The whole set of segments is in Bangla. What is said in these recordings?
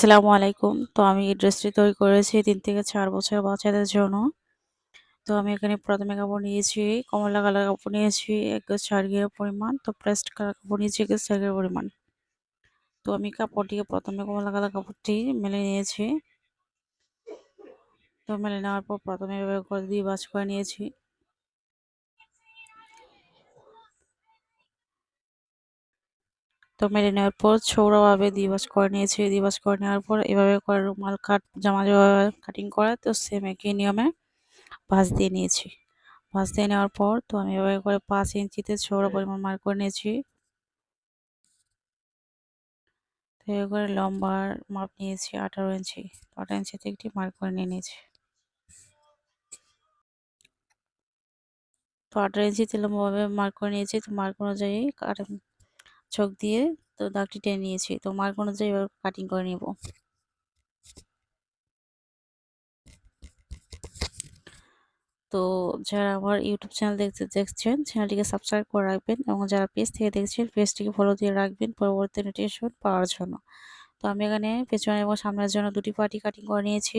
আসসালামু আলাইকুম। তো আমি এই ড্রেসটি তৈরি করেছি তিন থেকে চার বছর বাচ্চাদের জন্য। তো আমি এখানে প্রথমে কাপড় নিয়েছি, কমলা কালার কাপড় নিয়েছি, এক চার গিয়ের পরিমাণ, তো প্রেস্ট কালার কাপড় নিয়েছি, এক চার পরিমাণ। তো আমি কাপড়টিকে প্রথমে কমলা কালার কাপড়টি মেলে নিয়েছি। তো মেলে নেওয়ার পর প্রথমে এভাবে করে দিয়ে বাজ করে নিয়েছি। তো মেরে নেওয়ার পর ছৌড়াভাবে দিবাস করে নিয়েছি, দিবাস করে নেওয়ার পর এভাবে করে রুমাল কাট, জামা যেভাবে কাটিং করে, তো সেম একই নিয়মে ভাঁজ দিয়ে নিয়েছি। ভাঁজ দিয়ে নেওয়ার পর তো আমি এভাবে করে পাঁচ ইঞ্চিতে ছৌড়া পরিমাণ মার করে নিয়েছি। তো করে লম্বার মাপ নিয়েছি আঠারো ইঞ্চি আঠারো ইঞ্চিতে একটি মার করে নিয়ে নিয়েছি। তো আঠারো ইঞ্চিতে লম্বাভাবে মার্ক করে নিয়েছি, তো মার্ক অনুযায়ী চোখ দিয়ে তো দাগটি টেনে নিয়েছি। তো মার্ক অনুযায়ী এবার কাটিং করে নেব। তো যারা আমার ইউটিউব চ্যানেল দেখতে দেখছেন চ্যানেলটিকে সাবস্ক্রাইব করে রাখবেন এবং যারা পেজ থেকে দেখছেন পেজটিকে ফলো দিয়ে রাখবেন পরবর্তী নোটিফিকেশন পাওয়ার জন্য। তো আমি এখানে পেছনে এবং সামনের জন্য দুটি পার্টি কাটিং করে নিয়েছি।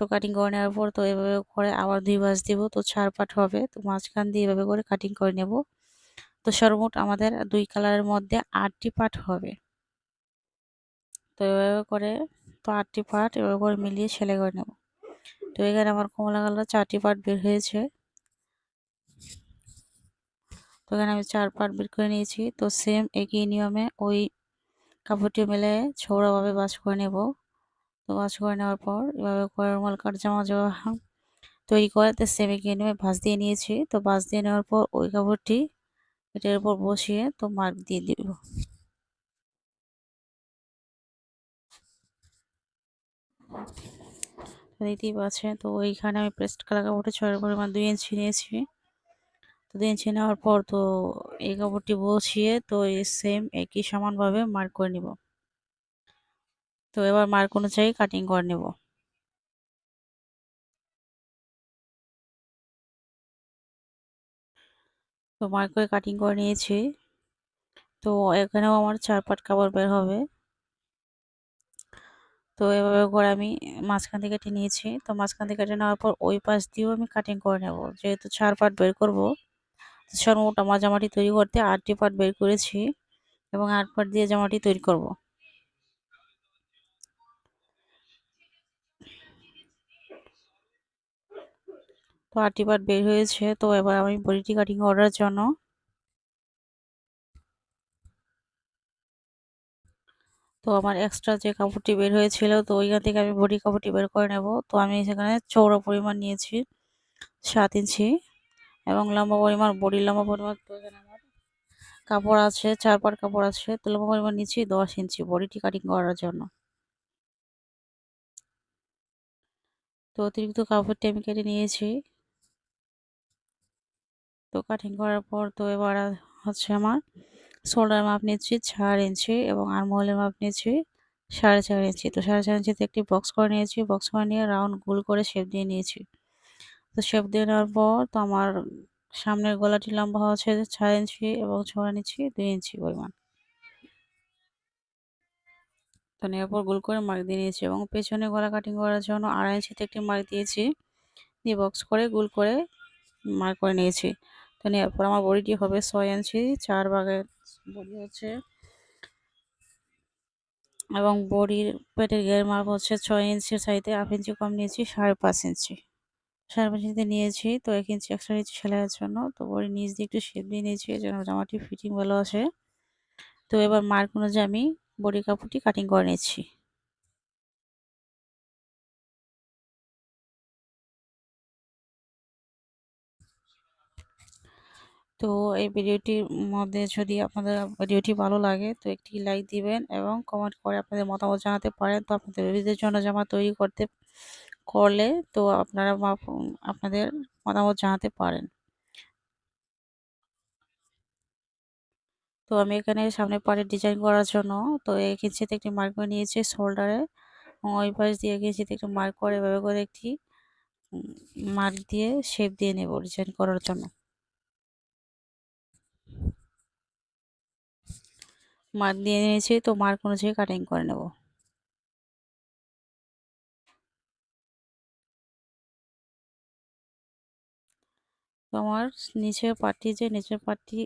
তো কাটিং করে নেওয়ার পর তো এভাবে করে আবার দুই বাস দিব, তো চার পাট হবে। তো মাঝখান দিয়ে এভাবে করে কাটিং করে নেব। তো সর্বমোট আমাদের দুই কালারের মধ্যে আটটি পার্ট হবে। তো এভাবে করে তো আটটি পার্ট এভাবে করে মিলিয়ে সেলাই করে নেব। তো এখানে আমার কমলা কালার চারটি পার্ট বের হয়েছে। তো এখানে আমি চার পার্ট বের করে নিয়েছি। তো সেম একই নিয়মে ওই কাপড়টি মেলে ছৌড়াভাবে বাস করে নেব। তো বাস করে নেওয়ার পর এভাবে করে রুমাল কাট জামা যাওয়া তৈরি করে, তো সেম একই নিয়মে ভাঁজ দিয়ে নিয়েছি। তো ভাঁজ দিয়ে নেওয়ার পর ওই কাপড়টি এটার উপর বসিয়ে তো মার্ক দিয়ে দিব। দেখতেই পাচ্ছেন, তো ওইখানে আমি প্রেস্ট কালার কাপড়টা ছয়ের পরিমাণ দুই ইঞ্চি নিয়েছি। তো দুই ইঞ্চি নেওয়ার পর তো এই কাপড়টি বসিয়ে তো এই সেম একই সমানভাবে মার্ক করে নিব। তো এবার মার্ক অনুযায়ী কাটিং করে নেব। তো মার্ক করে কাটিং করে নিয়েছি। তো এখানেও আমার চার পাট কাপড় বের হবে। তো এভাবে করে আমি মাঝখান থেকে কেটে নিয়েছি। তো মাঝখান থেকে কেটে নেওয়ার পর ওই পাশ দিয়েও আমি কাটিং করে নেব। যেহেতু চার পাট বের করব সর্বমোট আমার জামাটি তৈরি করতে আটটি পাট বের করেছি এবং আট পাট দিয়ে জামাটি তৈরি করব। তো আটটি পাট বের হয়েছে। তো এবার আমি বডিটি কাটিং করার জন্য তো আমার এক্সট্রা যে কাপড়টি বের হয়েছিল, তো ওইখান থেকে আমি বডি কাপড়টি বের করে নেব। তো আমি সেখানে চৌড়া পরিমাণ নিয়েছি, সাত ইঞ্চি এবং লম্বা পরিমাণ বডি লম্বা পরিমাণ তো এখানে আমার কাপড় আছে, চার পাট কাপড় আছে। তো লম্বা পরিমাণ নিয়েছি দশ ইঞ্চি বডিটি কাটিং করার জন্য। তো অতিরিক্ত কাপড়টি আমি কেটে নিয়েছি। তো কাটিং করার পর তো এবার হচ্ছে আমার শোল্ডার মাপ নিচ্ছি চার ইঞ্চি এবং আর্মহোলের মাপ নিচ্ছি সাড়ে চার ইঞ্চি। তো সাড়ে চার ইঞ্চিতে একটি বক্স করে নিয়েছি। বক্স করে নিয়ে রাউন্ড গোল করে শেপ দিয়ে নিয়েছি। তো শেপ দিয়ে নেওয়ার পর তো আমার সামনের গলাটি লম্বা হচ্ছে চার ইঞ্চি এবং ছোড়া নিচ্ছি দুই ইঞ্চি পরিমাণ। তো নেওয়ার পর গোল করে মার্ক দিয়ে নিয়েছি এবং পেছনে গলা কাটিং করার জন্য আড়াই ইঞ্চিতে একটি মার্ক দিয়েছি। দিয়ে বক্স করে গোল করে মার্ক করে নিয়েছি। তো নেওয়ার পর আমার বডিটি হবে ছয় ইঞ্চি, চার ভাগের বডি হচ্ছে। এবং বডির পেটের গের মাপ হচ্ছে ছয় ইঞ্চির সাইডে হাফ ইঞ্চি কম নিয়েছি, সাড়ে পাঁচ ইঞ্চি। সাড়ে পাঁচ ইঞ্চিতে নিয়েছি, তো এক ইঞ্চি একশো ইঞ্চি সেলাইয়ের জন্য। তো বডির নিচ দিয়ে একটু শেপ দিয়ে নিয়েছি যেন জামাটি ফিটিং ভালো আছে। তো এবার মার্ক অনুযায়ী আমি বডি কাপড়টি কাটিং করে নিচ্ছি। তো এই ভিডিওটির মধ্যে যদি আপনাদের ভিডিওটি ভালো লাগে, তো একটি লাইক দিবেন এবং কমেন্ট করে আপনাদের মতামত জানাতে পারেন। তো আপনাদের বেবিদের জন্য জামা তৈরি করতে, করলে তো আপনারা আপনাদের মতামত জানাতে পারেন। তো আমি এখানে সামনে পাড়ে ডিজাইন করার জন্য, তো এক ইঞ্চিতে একটি মার্ক করে নিয়েছি শোল্ডারে ওই পাশ দিয়ে এক ইঞ্চিতে একটু মার্ক করে, এভাবে করে একটি মার্ক দিয়ে শেপ দিয়ে নেব ডিজাইন করার জন্য। মার দিয়ে নিয়েছি, তো কোনো জায়গায় কাটিং করে নেব। তোমার নিচের পার্টি যে, নিচের পাটি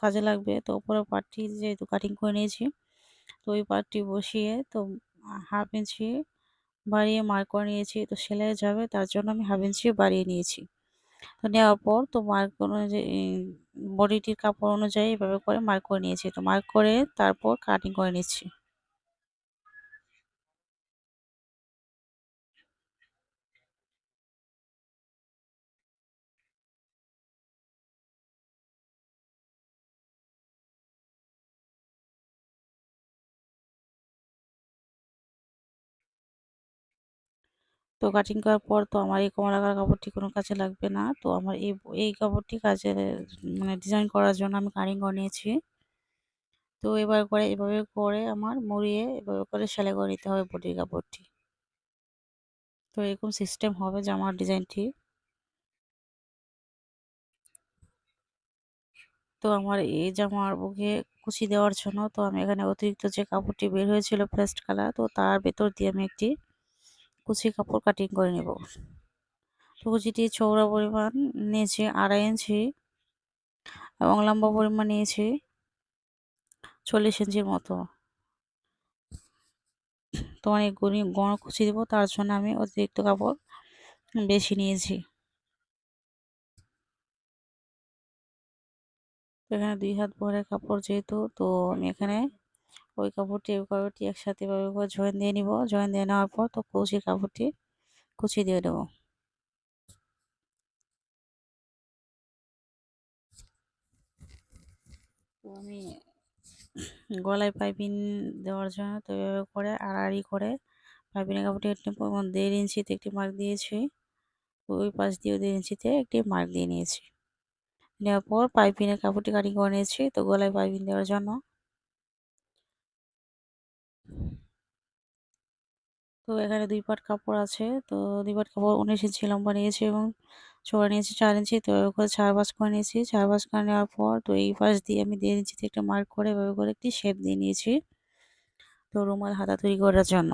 কাজে লাগবে, তো ওপরের পাটি যেহেতু কাটিং করে নিয়েছি, তো ওই পাটি বসিয়ে, তো হাফ ইঞ্চি বাড়িয়ে মার করে নিয়েছি, তো সেলাই যাবে, তার জন্য আমি হাফ ইঞ্চি বাড়িয়ে নিয়েছি। তো নেওয়ার পর তো মার কোনো যে বডিটির কাপড় অনুযায়ী এভাবে করে মার্ক করে নিয়েছি। তো মার্ক করে তারপর কাটিং করে নিচ্ছি। তো কাটিং করার পর তো আমার এই কমলা কালার কাপড়টি কোনো কাজে লাগবে না। তো আমার এই এই কাপড়টি কাজে মানে ডিজাইন করার জন্য আমি কাটিং করে নিয়েছি। তো এবার করে, এভাবে করে আমার মুড়িয়ে, এভাবে করে সেলাই করে নিতে হবে বডির কাপড়টি। তো এরকম সিস্টেম হবে জামার ডিজাইনটি তো আমার এই জামার বুকে কুচি দেওয়ার জন্য, তো আমি এখানে অতিরিক্ত যে কাপড়টি বের হয়েছিল পেস্ট কালার তো তার ভেতর দিয়ে আমি একটি কুচি কাপড় কাটিং করে নেব। কুচিটি চৌড়া পরিমাণ নিয়েছি, আড়াই ইঞ্চি এবং লম্বা পরিমাণ নিয়েছি চল্লিশ ইঞ্চির মতো। তো অনেক গড়ি গড় কুচি দেবো, তার জন্য আমি অতিরিক্ত কাপড় বেশি নিয়েছি। এখানে দুই হাত ভরে কাপড় যেহেতু, তো আমি এখানে ওই কাপড়টি ওই কাপড়টি একসাথে এভাবে জয়েন দিয়ে নিব। জয়েন দিয়ে নেওয়ার পর তো কুচি কাপড়টি কুচি দিয়ে দেবো। আমি গলায় পাইপিং দেওয়ার জন্য তো এভাবে করে আড়াআড়ি করে পাইপিনের কাপড়টি একটি দেড় ইঞ্চিতে একটি মার্ক দিয়েছি। ওই পাশ দিয়ে দেড় ইঞ্চিতে একটি মার্ক দিয়ে নিয়েছি। নেওয়ার পর পাইপিনের কাপড়টি কাটিং করে নিয়েছি। তো গলায় পাইপিং দেওয়ার জন্য তো এখানে দুই পাট কাপড় আছে। তো দুই পাট কাপড় উনিশ ইঞ্চি লম্বা নিয়েছি এবং চড়া নিয়েছি চার ইঞ্চি তো এভাবে করে চার বাস করে নিয়েছি। চার বাস করে নেওয়ার পর তো এই পাশ দিয়ে আমি দেড় ইঞ্চিতে একটা মার্ক করে এভাবে করে একটি শেপ দিয়ে নিয়েছি। তো রুমাল হাতা তৈরি করার জন্য।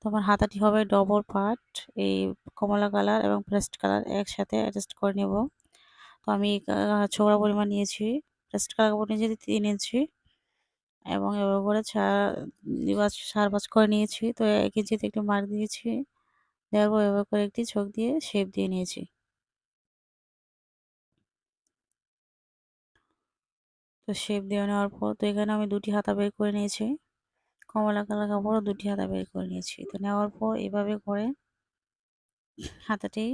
তো আমার হাতাটি হবে ডবল পার্ট এই কমলা কালার এবং পেস্ট কালার একসাথে অ্যাডজাস্ট করে নেব। তো আমি চৌড়া পরিমাণ নিয়েছি। পেস্ট কালার কাপড় নিয়েছি, তিন ইঞ্চি। এবং এভাবে করে চার পাঁচ করে নিয়েছি। তো এক ইঞ্চিতে একটু মার্ক দিয়েছি দেওয়ার পর এভাবে করে একটি চোখ দিয়ে শেপ দিয়ে নিয়েছি। তো শেপ দিয়ে নেওয়ার পর তো এখানে আমি দুটি হাতা বের করে নিয়েছি। কমলা কালার কাপড় দুটি হাতা বের করে নিয়েছি। তো নেওয়ার পর এভাবে করে হাতাটি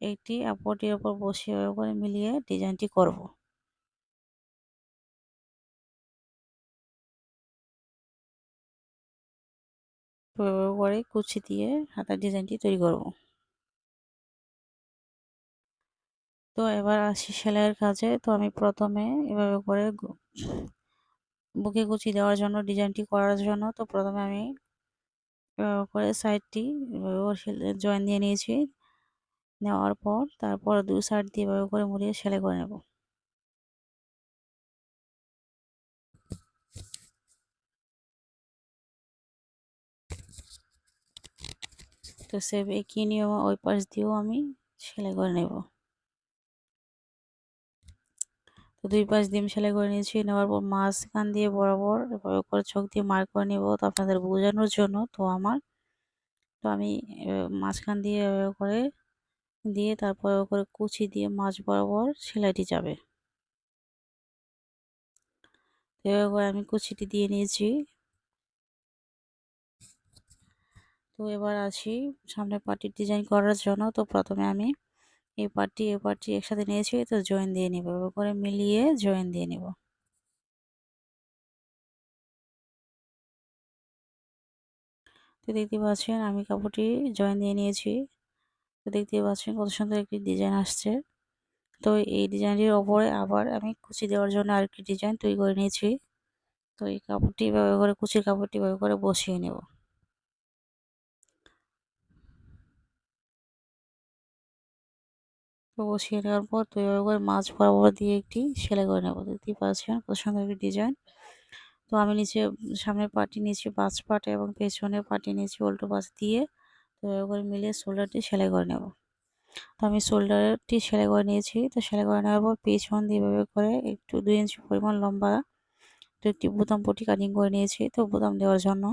একটি আপটির ওপর বসিয়ে করে মিলিয়ে ডিজাইনটি করব। এভাবে করে কুচি দিয়ে হাতার ডিজাইনটি তৈরি করব। তো এবার আসি সেলাইয়ের কাজে। তো আমি প্রথমে এভাবে করে বুকে কুচি দেওয়ার জন্য, ডিজাইনটি করার জন্য, তো প্রথমে আমি করে সাইডটি জয়েন দিয়ে নিয়েছি। নেওয়ার পর তারপর দু সাইড দিয়ে এভাবে করে মুড়িয়ে সেলাই করে নেব। তো সেভ একই নিয়ম ওই পাশ দিয়েও আমি সেলাই করে নেব। তো দুই পাশ দিয়ে সেলাই করে নিয়েছি, নেওয়ার পর মাঝখান দিয়ে বরাবর এভাবে করে চোখ দিয়ে মার্ক করে নেব তো আপনাদের বোঝানোর জন্য তো আমার। তো আমি মাঝখান দিয়ে এভাবে করে দিয়ে তারপর করে কুচি দিয়ে মাছ বরাবর সেলাইটি যাবে। এভাবে করে আমি কুচিটি দিয়ে নিয়েছি। তো এবার আসি সামনে পার্টির ডিজাইন করার জন্য। তো প্রথমে আমি এই পার্টটি এই পার্টটি একসাথে নিয়েছি, তো জয়েন দিয়ে নিব। এবার করে মিলিয়ে জয়েন দিয়ে নিব। তো দেখতে পাচ্ছেন, আমি কাপড়টি জয়েন দিয়ে নিয়েছি। তো দেখতে পাচ্ছেন কত সুন্দর একটি ডিজাইন আসছে। তো এই ডিজাইনটির ওপরে আবার আমি কুচি দেওয়ার জন্য আরেকটি ডিজাইন তৈরি করে নিয়েছি। তো এই কাপড়টি ব্যবহার করে, কুচির কাপড়টি ব্যবহার করে বসিয়ে নেব। বসিয়ে নেওয়ার পর এভাবে করে মাছ বরাবর দিয়ে একটি সেলাই করে নেব। দেখতেই পাচ্ছেন কত সুন্দর একটি ডিজাইন তো আমি নিচে, সামনের পাটি নিচে পাঁচ পাট এবং পেছনের পাটি নিচে উল্টো পাশ দিয়ে এভাবে করে মিলিয়ে শোল্ডারটি সেলাই করে নেব। তো আমি শোল্ডারটি সেলাই করে নিয়েছি। তো সেলাই করে নেওয়ার পর পেছন দিয়ে এভাবে করে একটু দুই ইঞ্চি পরিমাণ লম্বা তো একটি বোতাম পটি কাটিং করে নিয়েছি। তো বোতাম দেওয়ার জন্য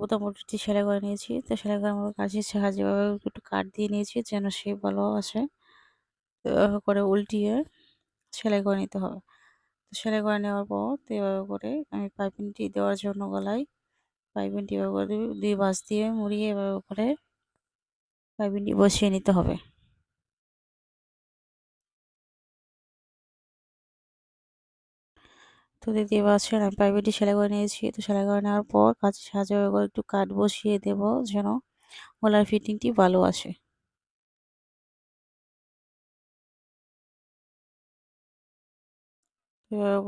বোতাম পটিটি সেলাই করে নিয়েছি। তো সেলাই করে আমার কাছে সাহায্যে এভাবে একটু কাট দিয়ে নিয়েছি যেন সে ভালো আসে। এভাবে করে উল্টিয়ে সেলাই করে নিতে হবে। তো সেলাই করে নেওয়ার পর তো এভাবে করে আমি পাইপিংটি দেওয়ার জন্য গলায় পাইপিনটি এভাবে করে দুই বাঁশ দিয়ে মুড়িয়ে এভাবে করে পাইপিংটি বসিয়ে নিতে হবে। তো দেখতে পাচ্ছেন, আমি পাইপিংটি সেলাই করে নিয়েছি। তো সেলাই করে নেওয়ার পর কাছে সাহায্যে করে একটু কাট বসিয়ে দেব যেন গলার ফিটিংটি ভালো আসে।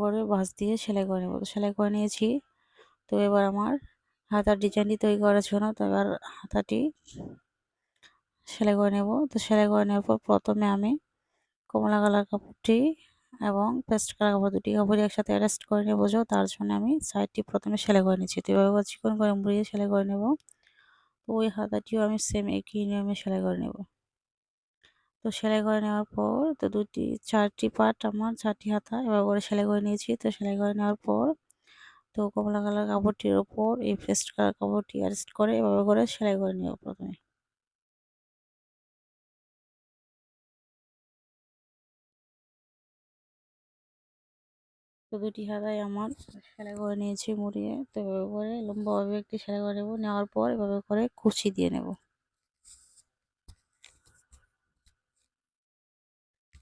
করে বাঁশ দিয়ে সেলাই করে নেব। তো সেলাই করে নিয়েছি। তো এবার আমার হাতার ডিজাইনটি তৈরি করার জন্য তো এবার হাতাটি সেলাই করে নেব। তো সেলাই করে নেওয়ার পর প্রথমে আমি কমলা কালার কাপড়টি এবং পেস্ট কালার কাপড় দুটি কাপড় একসাথে অ্যাডজাস্ট করে নেব তার জন্য আমি সাইডটি প্রথমে সেলাই করে নিচ্ছি। তো এভাবে চিকন করে মুড়িয়ে সেলাই করে নেব? তো ওই হাতাটিও আমি সেম একই নিয়মে সেলাই করে নেব। তো সেলাই করে নেওয়ার পর, তো দুটি, চারটি পার্ট আমার, চারটি হাতা এবার করে সেলাই করে নিয়েছি। তো সেলাই করে নেওয়ার পর, তো কমলা কালার কাপড়টির ওপর এই পেস্ট কালার কাপড়টি অ্যাডজাস্ট করে এভাবে করে সেলাই করে নেব প্রথমে। দুটি হাতায় আমার সেলাই করে নিয়েছি মুড়িয়ে। তো এভাবে করে লম্বাভাবে একটি সেলাই করে নেব। নেওয়ার পর এভাবে করে কুচি দিয়ে নেব।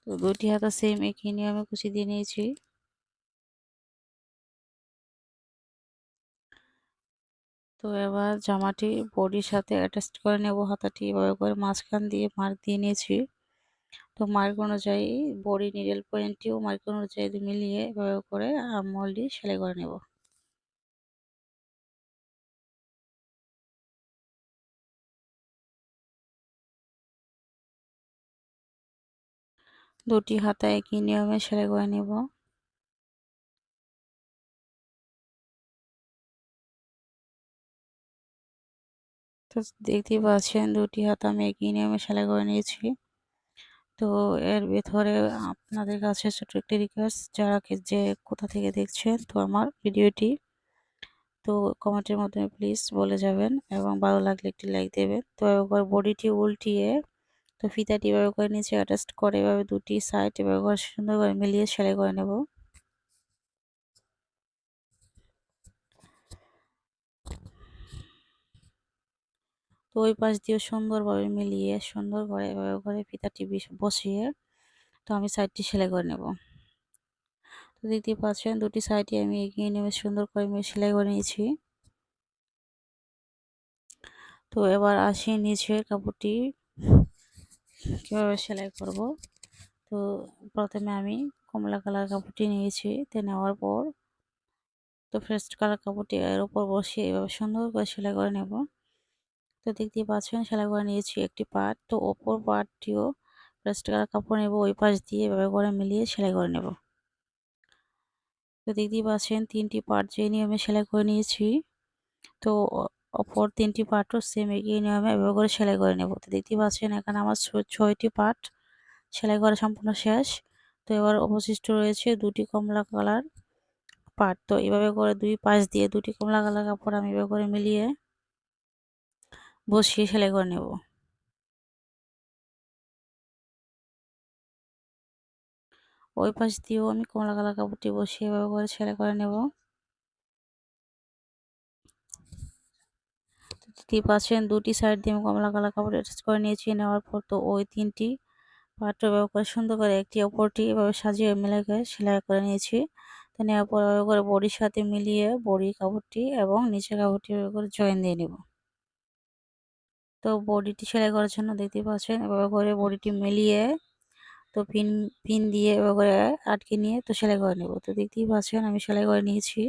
তো দুটি হাতা সেম একই নিয়মে কুচি দিয়ে নিয়েছি। তো এবার জামাটি বডির সাথে অ্যাটাচ করে নেব হাতাটি। এভাবে করে মাঝখান দিয়ে মার্ক দিয়ে নিয়েছি। তো মার্ক অনুযায়ী বডি, নিডেল পয়েন্টটিও মার্ক অনুযায়ী মিলিয়ে এভাবে করে আমলটি সেলাই করে নেব। দুটি হাতা একই নিয়মে সেলাই করে নেব। তো দেখতেই পাচ্ছেন দুটি হাতা আমি একই নিয়মে সেলাই করে নিয়েছি। তো এর ভেতরে আপনাদের কাছে ছোট একটি রিকোয়েস্ট যারা যে কোথা থেকে দেখছেন, তো আমার ভিডিওটি, তো কমেন্টের মাধ্যমে প্লিজ বলে যাবেন এবং ভালো লাগলে একটি লাইক দেবেন। তো এবার বডিটি উল্টিয়ে, তো ফিতাটি এভাবে করে নিচে অ্যাটাচ করে, এভাবে দুটি সাইড এভাবে সুন্দর করে মিলিয়ে সেলাই করে নেব। তো ওই পাশ দিয়ে সুন্দরভাবে মিলিয়ে সুন্দর করে এভাবে করে ফিতাটি বসিয়ে তো আমি সাইডটি সেলাই করে নেব। তো দেখতেই পাচ্ছেন দুটি সাইডে আমি এগিয়ে নেমে সুন্দর করে সেলাই করে নিয়েছি। তো এবার আসি নিচের কাপড়টি কীভাবে সেলাই করব। তো প্রথমে আমি কমলা কালার কাপড়টি নিয়েছি, তো নেওয়ার পর তো ফ্রেস্ট কালার কাপড়টি এর উপর বসিয়ে এভাবে সুন্দর করে সেলাই করে নেব। তো দেখতেই পাচ্ছেন সেলাই করে নিয়েছি একটি পার্ট তো ওপর পার্টটিও কালার কাপড় নেব, ওই পাশ দিয়ে এভাবে করে মিলিয়ে সেলাই করে নেব। তো দেখতেই পাচ্ছেন তিনটি পার্ট যে নিয়মে সেলাই করে নিয়েছি, তো অপর তিনটি পার্টও সেম একই নিয়মে এভাবে করে সেলাই করে নেব। তো দেখতেই পাচ্ছেন এখানে আমার ছয়টি পার্ট সেলাই করা সম্পূর্ণ শেষ। তো এবার অবশিষ্ট রয়েছে দুটি কমলা কালার পার্ট তো এভাবে করে দুই পাশ দিয়ে দুটি কমলা কালার কাপড় আমি এভাবে করে মিলিয়ে বসিয়ে সেলাই করে নেব। ওই পাশ দিয়েও আমি কমলা কালার কাপড়টি বসিয়ে এভাবে করে সেলাই করে নেব। দেখতেই দুটি সাইড দিয়ে আমি কমলা কালার কাপড় অ্যাটাচ করে নিয়েছি। নেওয়ার পর তো ওই তিনটি পার্ট ব্যবহার করে সুন্দর করে একটি অপরটি এভাবে সাজিয়ে মিলে সেলাই করে নিয়েছি। তো নেওয়ার পর করে বডির সাথে মিলিয়ে বডি কাপড়টি এবং নিচের কাপড়টি করে জয়েন দিয়ে নেব। তো বডিটি সেলাই করার জন্য দেখতে পাচ্ছেন, এভাবে করে বডিটি মিলিয়ে তো পিন পিন দিয়ে এভাবে করে আটকে নিয়ে তো সেলাই করে নেব। তো দেখতেই পাচ্ছেন আমি সেলাই করে নিয়েছি।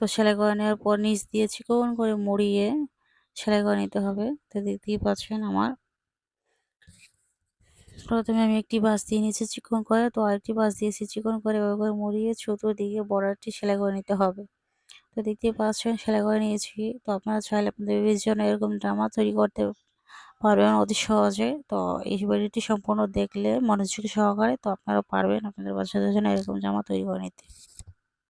তো সেলাই করে নেওয়ার পর নিচ দিয়ে চিকন করে মুড়িয়ে সেলাই করে নিতে হবে। তো দেখতেই পাচ্ছেন আমার। প্রথমে আমি একটি বাস দিয়ে নিয়েছি চিকন করে তো আরেকটি বাস দিয়েছি চিকন করে এভাবে করে মুড়িয়ে চতুর্দিকে বর্ডারটি সেলাই করে নিতে হবে। তো দেখতে পাচ্ছেন, সেলাই করে নিয়েছি। তো আপনারা চাইলে আপনাদের বেবির জন্য এরকম জামা তৈরি করতে পারবেন অতি সহজে। তো এই ভিডিওটি সম্পূর্ণ দেখলে মনোযোগ সহকারে তো আপনারা পারবেন আপনাদের বাচ্চাদের জন্য এরকম জামা তৈরি করে নিতে।